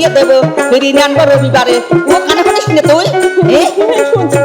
দিয়ে দেবো। বেরিয়ে আনব রবিবারে। ও কানে কানে শুনে তুই শুনছি।